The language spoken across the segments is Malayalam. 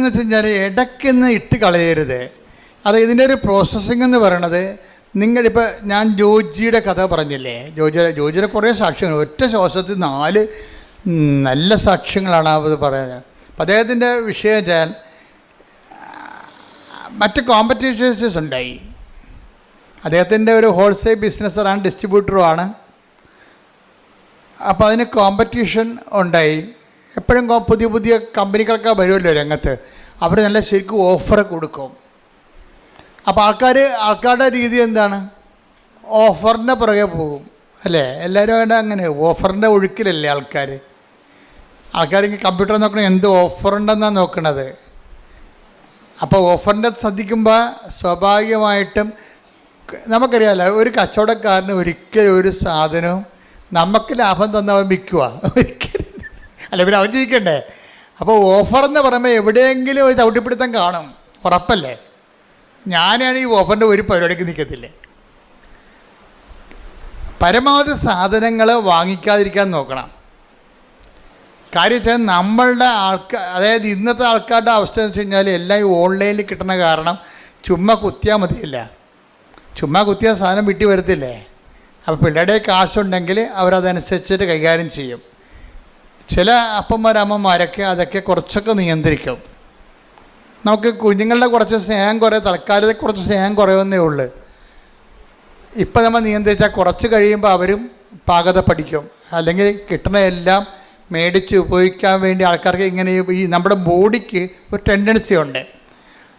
എന്ന് വെച്ച് കഴിഞ്ഞാൽ ഇടയ്ക്കുന്ന് ഇട്ട് കളയരുത്. അത് ഇതിന്റെ ഒരു പ്രോസസ്സിംഗ് എന്ന് പറയണത് നിങ്ങളിപ്പോൾ ഞാൻ ജോജിയുടെ കഥ പറഞ്ഞില്ലേ? ജോജിയുടെ ജോജിയുടെ കുറേ സാക്ഷ്യങ്ങൾ. ഒറ്റ ശ്വാസത്തിൽ നാല് നല്ല സാക്ഷ്യങ്ങളാണ് അത് പറയുന്നത്. അപ്പം അദ്ദേഹത്തിന്റെ വിഷയം വെച്ചാൽ മറ്റ് കോമ്പറ്റീഷൻസ് ഉണ്ടായി. അദ്ദേഹത്തിന്റെ ഒരു ഹോൾസെയിൽ ബിസിനസ്സറാണ് ഡിസ്ട്രിബ്യൂട്ടറുമാണ് അപ്പോൾ അതിന് കോമ്പറ്റീഷൻ ഉണ്ടായി. എപ്പോഴും പുതിയ പുതിയ കമ്പനികളൊക്കെ വരുമല്ലോ രംഗത്ത്. അവർ നല്ല ശരിക്കും ഓഫർ കൊടുക്കും. അപ്പോൾ ആൾക്കാർ ആൾക്കാരുടെ രീതി എന്താണ്? ഓഫറിന്റെ പുറകെ പോകും. അല്ലേ? എല്ലാവരും അവിടെ അങ്ങനെ. ഓഫറിന്റെ ഒഴുക്കിലല്ലേ ആൾക്കാർ ആൾക്കാർ കമ്പ്യൂട്ടർ നോക്കണം എന്ത് ഓഫറുണ്ടെന്നാണ് നോക്കണത്. അപ്പോൾ ഓഫറിന്റെ ശ്രദ്ധിക്കുമ്പോൾ സ്വാഭാവികമായിട്ടും നമുക്കറിയാമല്ലോ ഒരു കച്ചവടക്കാരന് ഒരിക്കലും ഒരു സാധനവും നമുക്ക് ലാഭം തന്നവൻ വിൽക്കുക അല്ല പിന്നെ അവൻ ജയിക്കണ്ടേ അപ്പോൾ ഓഫർ എന്ന് പറയുമ്പോൾ എവിടെയെങ്കിലും ഒരു ചവിട്ടിപ്പിടുത്തം കാണും. ഉറപ്പല്ലേ? ഞാനാണ് ഈ ഓഫറിന്റെ ഒരു പരിപാടിക്ക് നിൽക്കത്തില്ലേ പരമാവധി സാധനങ്ങൾ വാങ്ങിക്കാതിരിക്കാൻ നോക്കണം. കാര്യം വെച്ചാൽ നമ്മളുടെ ആൾക്കാർ അതായത് ഇന്നത്തെ ആൾക്കാരുടെ അവസ്ഥ എന്ന് വെച്ച് കഴിഞ്ഞാൽ എല്ലാം ഈ ഓൺലൈനിൽ കിട്ടുന്ന കാരണം ചുമ്മാ കുത്തിയാൽ മതിയില്ല. ചുമ്മാ കുത്തിയാൽ സാധനം വിട്ടി വരത്തില്ലേ? അപ്പോൾ പിള്ളേരുടെ കാശുണ്ടെങ്കിൽ അവരതനുസരിച്ചിട്ട് കൈകാര്യം ചെയ്യും. ചില അപ്പന്മാരമ്മമാരൊക്കെ അതൊക്കെ കുറച്ചൊക്കെ നിയന്ത്രിക്കും. നമുക്ക് കുഞ്ഞുങ്ങളുടെ കുറച്ച് സ്നേഹം കുറേ തൽക്കാലത്തെ കുറച്ച് സ്നേഹം കുറയുന്നേ ഉള്ളൂ. ഇപ്പം നമ്മൾ നിയന്ത്രിച്ചാൽ കുറച്ച് കഴിയുമ്പോൾ അവരും പാകത പഠിക്കും. അല്ലെങ്കിൽ കിട്ടുന്ന എല്ലാം മേടിച്ച് ഉപയോഗിക്കാൻ വേണ്ടി ആൾക്കാർക്ക് ഇങ്ങനെ ഈ- നമ്മുടെ ബോഡിക്ക് ഒരു ടെൻഡൻസി ഉണ്ട്.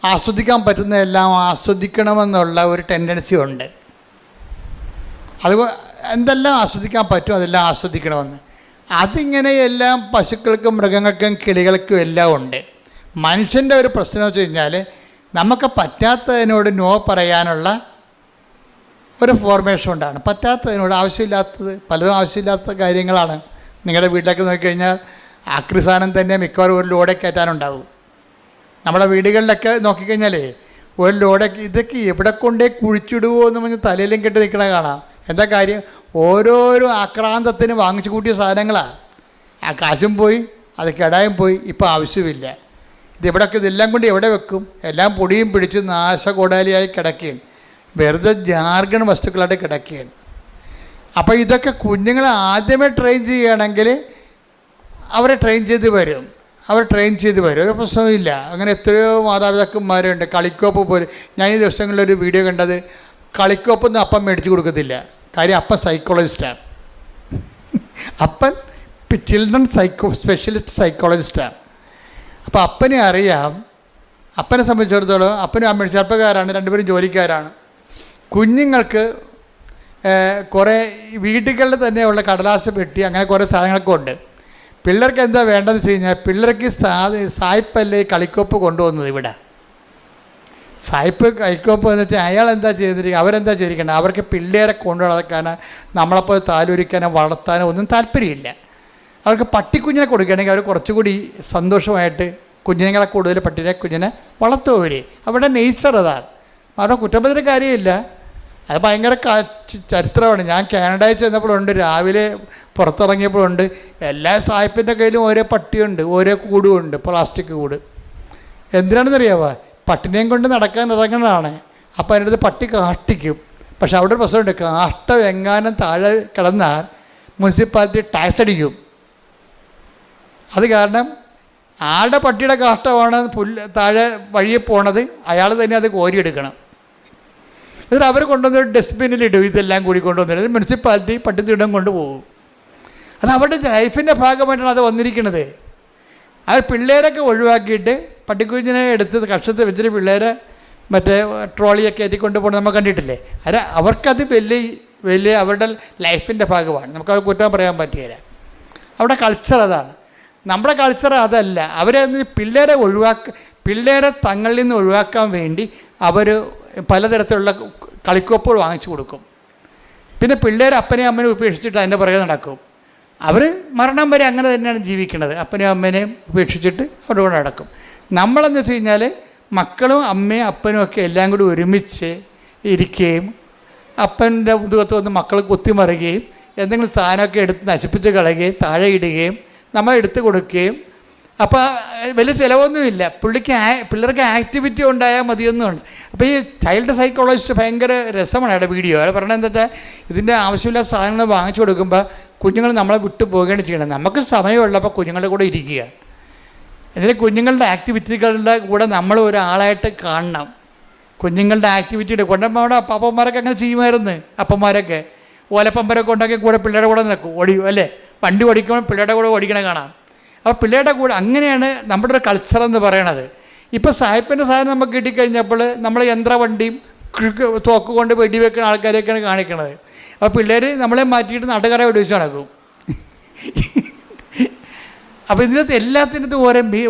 ആസ്വദിക്കാൻ പറ്റുന്ന എല്ലാം ആസ്വദിക്കണമെന്നുള്ള ഒരു ടെൻഡൻസി ഉണ്ട്. അത് എന്തെല്ലാം ആസ്വദിക്കാൻ പറ്റും അതെല്ലാം ആസ്വദിക്കണമെന്ന്. അതിങ്ങനെ എല്ലാം പശുക്കൾക്കും മൃഗങ്ങൾക്കും കിളികൾക്കും എല്ലാം ഉണ്ട്. മനുഷ്യന്റെ ഒരു പ്രശ്നം വെച്ച് കഴിഞ്ഞാൽ നമുക്ക് പറ്റാത്തതിനോട് നോ പറയാനുള്ള ഒരു ഫോർമേഷൻ ഉണ്ടാണ് പറ്റാത്തതിനോട് ആവശ്യമില്ലാത്തത് പലതും ആവശ്യമില്ലാത്ത കാര്യങ്ങളാണ്. നിങ്ങളുടെ വീട്ടിലേക്ക് നോക്കിക്കഴിഞ്ഞാൽ ആക്രിസാനം തന്നെ മിക്കവാറും ഒരു ലോഡേ കയറ്റാനുണ്ടാവും. നമ്മുടെ വീടുകളിലൊക്കെ നോക്കിക്കഴിഞ്ഞാലേ ഒരു ലോഡൊക്കെ ഇതൊക്കെ എവിടെ കൊണ്ടേ കുഴിച്ചിടുവോ എന്ന് പറഞ്ഞ് തലയിലും കെട്ടി നിൽക്കണ കാണാം. എന്താ കാര്യം? ഓരോരോ ആക്രാന്തത്തിന് വാങ്ങിച്ചു കൂട്ടിയ സാധനങ്ങളാണ് ആ കാശും പോയി അത് കെടായും പോയി ഇപ്പോൾ ആവശ്യമില്ല. ഇത് ഇവിടെയൊക്കെ ഇതെല്ലാം കൊണ്ട് എവിടെ വെക്കും? എല്ലാം പൊടിയും പിടിച്ച് നാശകോടാലിയായി കിടക്കുകയാണ്. വെറുതെ ജാർഗൺ വസ്തുക്കളായിട്ട് കിടക്കുകയാണ്. അപ്പോൾ ഇതൊക്കെ കുഞ്ഞുങ്ങളെ ആദ്യമേ ട്രെയിൻ ചെയ്യുകയാണെങ്കിൽ അവരെ ട്രെയിൻ ചെയ്ത് വരും. അവർ ട്രെയിൻ ചെയ്ത് വരും. ഒരു പ്രശ്നമില്ല അങ്ങനെ എത്രയോ മാതാപിതാക്കന്മാരുണ്ട്. കളിക്കോപ്പ് പോലും. ഞാൻ ഈ ദിവസങ്ങളിലൊരു വീഡിയോ കണ്ടത്. കളിക്കോപ്പൊന്നും അപ്പം മേടിച്ച് കൊടുക്കത്തില്ല. കാര്യം അപ്പൻ സൈക്കോളജിസ്റ്റാണ് അപ്പൻ ചിൽഡ്രൻ സൈക്കോ സ്പെഷ്യലിസ്റ്റ് സൈക്കോളജിസ്റ്റാണ് അപ്പോൾ അപ്പനെ അറിയാം. അപ്പനെ സംബന്ധിച്ചിടത്തോളം അപ്പനും അമ്മ ചെറുപ്പക്കാരാണ് രണ്ടുപേരും ജോലിക്കാരാണ്. കുഞ്ഞുങ്ങൾക്ക് കുറേ വീടുകളിൽ തന്നെയുള്ള കടലാസ് പെട്ടി അങ്ങനെ കുറേ സാധനങ്ങളൊക്കെ ഉണ്ട്. പിള്ളേർക്ക് എന്താ വേണ്ടതെന്ന് വെച്ച് കഴിഞ്ഞാൽ പിള്ളേർക്ക് സാ സായ്പല്ലേ കളിക്കോപ്പ് കൊണ്ടുവന്നത് ഇവിടെ. സായിപ്പ് കൈക്കോപ്പ് വന്നിട്ട് അയാൾ എന്താ ചെയ്തിരിക്കുക അവരെന്താ ചെയ്തിരിക്കണം? അവർക്ക് പിള്ളേരെ കൊണ്ടു നടക്കാനോ നമ്മളെപ്പോലെ താലൂരിക്കാനോ വളർത്താനോ ഒന്നും താല്പര്യമില്ല. അവർക്ക് പട്ടിക്കുഞ്ഞിനെ കൊടുക്കുകയാണെങ്കിൽ അവർ കുറച്ചുകൂടി സന്തോഷമായിട്ട് കുഞ്ഞുങ്ങളെ കൂടുതൽ പട്ടിനെ കുഞ്ഞിനെ വളർത്തും അവർ അവരുടെ നേച്ചർ അതാണ് അവരുടെ കുറ്റപത്തിന് കാര്യമില്ല. അത് ഭയങ്കര ചരിത്രമാണ്. ഞാൻ കാനഡയിൽ ചെന്നപ്പോഴുണ്ട്. രാവിലെ പുറത്തിറങ്ങിയപ്പോഴുണ്ട്. എല്ലാ സായിപ്പിന്റെ കയ്യിലും ഓരോ പട്ടിയുണ്ട്. ഓരോ കൂടുമുണ്ട് പ്ലാസ്റ്റിക് കൂട്. എന്തിനാണെന്നറിയാമോ പട്ടിനെയും കൊണ്ട് നടക്കാൻ ഇറങ്ങുന്നതാണ്. അപ്പോൾ അടുത്ത് പട്ടി കാട്ടിക്കും പക്ഷെ അവിടെ ഒരു പ്രശ്നമുണ്ട് കാഷ്ടം എങ്ങാനും താഴെ കിടന്നാൽ മുനിസിപ്പാലിറ്റി ടാക്സ് അടിക്കും. അത് കാരണം ആളുടെ പട്ടിയുടെ കാഷ്ടമാണ് പുല്ല് താഴെ വഴിയിൽ പോണത്. അയാൾ തന്നെ അത് കോരിയെടുക്കണം. എന്നിട്ട് അവർ കൊണ്ടുവന്ന് ഡസ്റ്റ്ബിന്നിലിടും ഇതെല്ലാം കൂടി കൊണ്ടുവന്നിട്ട്. മുനിസിപ്പാലിറ്റി പട്ടി തീടം കൊണ്ടുപോകും അത് അവരുടെ ലൈഫിന്റെ ഭാഗമായിട്ടാണ് അത് വന്നിരിക്കുന്നത്. അവർ പിള്ളേരൊക്കെ ഒഴിവാക്കിയിട്ട് പട്ടിക്കുഞ്ഞിനെ എടുത്ത് കക്ഷത്തെ വെച്ചിട്ട് പിള്ളേരെ മറ്റേ ട്രോളിയൊക്കെ ഏറ്റിക്കൊണ്ട് പോകുന്നത് നമ്മൾ കണ്ടിട്ടില്ലേ? അത് അവർക്കത് വലിയ വലിയ അവരുടെ ലൈഫിന്റെ ഭാഗമാണ്. നമുക്ക് അവർ കുറ്റം പറയാൻ പറ്റുകയില്ല. അവിടെ കൾച്ചർ അതാണ്. നമ്മുടെ കൾച്ചർ അതല്ല. അവരെ പിള്ളേരെ ഒഴിവാക്ക പിള്ളേരെ തങ്ങളിൽ നിന്ന് ഒഴിവാക്കാൻ വേണ്ടി അവർ പലതരത്തിലുള്ള കളിക്കോപ്പുകൾ വാങ്ങിച്ചു കൊടുക്കും. പിന്നെ പിള്ളേരെ അപ്പനെയും അമ്മനെയും ഉപേക്ഷിച്ചിട്ട് അതിന്റെ പുറകെ നടക്കും. അവർ മരണം വരെ അങ്ങനെ തന്നെയാണ് ജീവിക്കുന്നത്. അപ്പനെയും അമ്മേനെയും ഉപേക്ഷിച്ചിട്ട് അവരുടെ കൂടെ നടക്കും. നമ്മളെന്ന് വെച്ച് കഴിഞ്ഞാൽ മക്കളും അമ്മയും അപ്പനും ഒക്കെ എല്ലാം കൂടി ഒരുമിച്ച് ഇരിക്കുകയും അപ്പന്റെ മുതുകത്ത് വന്ന് മക്കൾ കുത്തിമറിയുകയും എന്തെങ്കിലും സാധനമൊക്കെ എടുത്ത് നശിപ്പിച്ച് കളയുകയും താഴെ ഇടുകയും നമ്മൾ എടുത്തു കൊടുക്കുകയും. അപ്പോൾ വലിയ ചിലവൊന്നുമില്ല. പുള്ളിക്ക് പിള്ളേർക്ക് ആക്ടിവിറ്റി ഉണ്ടായാൽ മതിയൊന്നുമുണ്ട് അപ്പോൾ ഈ ചൈൽഡ് സൈക്കോളജിസ്റ്റ് ഭയങ്കര രസമാണ് അയാളുടെ വീഡിയോ. അയാൾ പറഞ്ഞത് എന്താ വെച്ചാൽ ഇതിന്റെ ആവശ്യമില്ലാത്ത സാധനങ്ങൾ വാങ്ങിച്ചു കൊടുക്കുമ്പോൾ കുഞ്ഞുങ്ങൾ നമ്മളെ വിട്ടു പോവുകയാണ് ചെയ്യണം നമുക്ക് സമയമുള്ളപ്പോൾ കുഞ്ഞുങ്ങളുടെ കൂടെ ഇരിക്കുക. എന്നിട്ട് കുഞ്ഞുങ്ങളുടെ ആക്ടിവിറ്റികളുടെ കൂടെ നമ്മൾ ഒരാളായിട്ട് കാണണം. കുഞ്ഞുങ്ങളുടെ ആക്ടിവിറ്റിയുടെ കൊണ്ടുമ്പോൾ അവിടെ അപ്പാപ്പന്മാരൊക്കെ അങ്ങനെ ചെയ്യുമായിരുന്നു. അപ്പന്മാരൊക്കെ ഓലപ്പമ്പരൊക്കെ ഉണ്ടാക്കി കൂടെ പിള്ളേരുടെ കൂടെ നിൽക്കും. ഓടിയും അല്ലേ? വണ്ടി ഓടിക്കുമ്പോൾ പിള്ളേരുടെ കൂടെ ഓടിക്കണേ കാണാം. അപ്പോൾ പിള്ളേരുടെ കൂടെ അങ്ങനെയാണ് നമ്മുടെ ഒരു കൾച്ചർ എന്ന് പറയണത്. ഇപ്പോൾ സാഹിബിന്റെ സാധനം നമുക്ക് കിട്ടിക്കഴിഞ്ഞപ്പോൾ നമ്മൾ യന്ത്രവണ്ടിയും തോക്ക് കൊണ്ട് വെടിവെക്കുന്ന ആൾക്കാരെയൊക്കെയാണ് കാണിക്കണത്. അപ്പോൾ പിള്ളേർ നമ്മളെ മാറ്റിയിട്ട് നാട്ടുകാരെ വെടിവെച്ച് നടക്കും. അപ്പോൾ ഇതിനകത്ത് എല്ലാത്തിനകത്തും ഓരോ മീ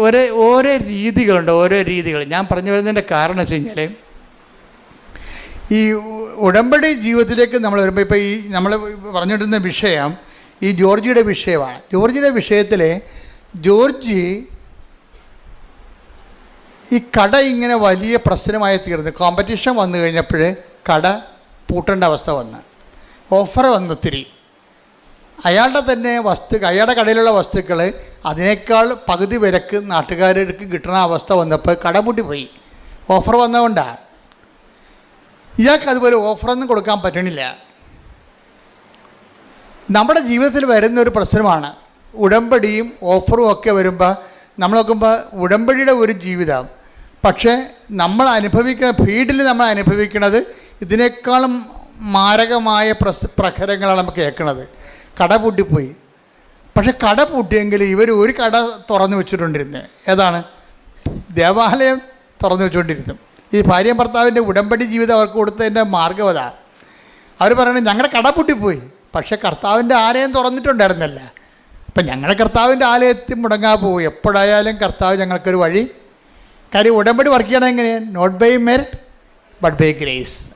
ഓരോ രീതികളുണ്ട് ഓരോ രീതികൾ. ഞാൻ പറഞ്ഞു വരുന്നതിന്റെ കാരണം വെച്ച് കഴിഞ്ഞാൽ ഈ ഉടമ്പടി ജീവിതത്തിലേക്ക് നമ്മൾ വരുമ്പോൾ ഇപ്പോൾ ഈ നമ്മൾ പറഞ്ഞിട്ടുന്ന വിഷയം ഈ ജോർജിയുടെ വിഷയമാണ്. ജോർജിയുടെ വിഷയത്തിൽ ജോർജി ഈ കട ഇങ്ങനെ വലിയ പ്രശ്നമായി തീർന്നു. കോമ്പറ്റീഷൻ വന്നു കഴിഞ്ഞപ്പോൾ കട പൂട്ടേണ്ട അവസ്ഥ വന്ന്. ഓഫർ വന്നു ഒത്തിരി. അയാളുടെ തന്നെ വസ്തു അയാളുടെ കടയിലുള്ള വസ്തുക്കൾ അതിനേക്കാൾ പകുതി വിലക്ക് നാട്ടുകാർക്ക് കിട്ടുന്ന അവസ്ഥ വന്നപ്പോൾ കട പോയി. ഓഫർ വന്നതുകൊണ്ടാണ് ഇയാൾക്ക് അതുപോലെ ഓഫറൊന്നും കൊടുക്കാൻ പറ്റണില്ല. നമ്മുടെ ജീവിതത്തിൽ വരുന്ന ഒരു പ്രശ്നമാണ്. ഉടമ്പടിയും ഓഫറും ഒക്കെ വരുമ്പോൾ നമ്മൾ നോക്കുമ്പോൾ ഉടമ്പടിയുടെ ഒരു ജീവിതം. പക്ഷേ നമ്മൾ അനുഭവിക്കുന്ന ഫീൽഡിൽ നമ്മൾ അനുഭവിക്കുന്നത് ഇതിനേക്കാളും മാരകമായ പ്രസ് പ്രഹരങ്ങളാണ് നമുക്ക് കേൾക്കുന്നത് കട പൂട്ടിപ്പോയി. പക്ഷെ കട പൂട്ടിയെങ്കിൽ ഇവർ ഒരു കട തുറന്നു വെച്ചിട്ടുണ്ടിരുന്നത് ഏതാണ്? ദേവാലയം തുറന്നു വെച്ചുകൊണ്ടിരുന്നു. ഈ ഭാര്യയും ഭർത്താവിന്റെ ഉടമ്പടി ജീവിതം അവർക്ക് കൊടുത്തതിന്റെ മാർഗം അതാ. അവർ പറയണത് ഞങ്ങളുടെ കട പൂട്ടിപ്പോയി. പക്ഷേ കർത്താവിന്റെ ആലയം തുറന്നിട്ടുണ്ടായിരുന്നല്ല. അപ്പം ഞങ്ങളുടെ കർത്താവിന്റെ ആലയത്തിൽ മുടങ്ങാൻ പോകും എപ്പോഴായാലും കർത്താവ് ഞങ്ങൾക്കൊരു വഴി. കാര്യം ഉടമ്പടി വർക്ക് ചെയ്യണം not by merit but by grace